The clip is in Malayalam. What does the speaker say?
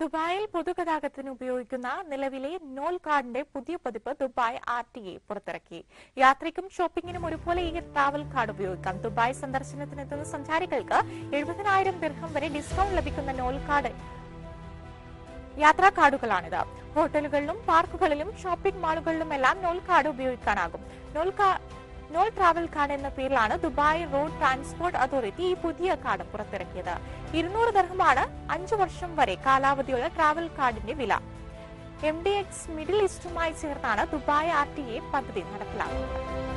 ദുബായിൽ പൊതുഗതാഗതത്തിന് ഉപയോഗിക്കുന്ന നിലവിലെ നോൾ കാർഡിന്റെ പുതിയ പതിപ്പ് ദുബായ് ആർ ടി എ പുറത്തിറക്കി. യാത്രയ്ക്കും ഷോപ്പിംഗിനും ഒരുപോലെ ഈ ട്രാവൽ കാർഡ് ഉപയോഗിക്കാം. ദുബായ് സന്ദർശനത്തിനെത്തുന്ന സഞ്ചാരികൾക്ക് എഴുപതിനായിരം ദീർഘം വരെ ഡിസ്കൗണ്ട് ലഭിക്കുന്ന നോൾ കാർഡ് യാത്രാ കാർഡുകളാണിത്. ഹോട്ടലുകളിലും പാർക്കുകളിലും ഷോപ്പിംഗ് മാളുകളിലുമെല്ലാം നോൾ കാർഡ് ഉപയോഗിക്കാനാകും. നോൾ നോൾ ട്രാവൽ കാർഡ് എന്ന പേരിലാണ് ദുബായ് റോഡ് ട്രാൻസ്പോർട്ട് അതോറിറ്റി ഈ പുതിയ കാർഡ് പുറത്തിറക്കിയത്. ഇരുന്നൂറ് ദർഹമാണ് അഞ്ചു വർഷം വരെ കാലാവധിയുള്ള ട്രാവൽ കാർഡിന്റെ വില. എം ഡി എക്സ് മിഡിൽ ഈസ്റ്റുമായി ചേർന്നാണ് ദുബായ് ആർ ടി എ പദ്ധതി നടപ്പിലാക്കുന്നത്.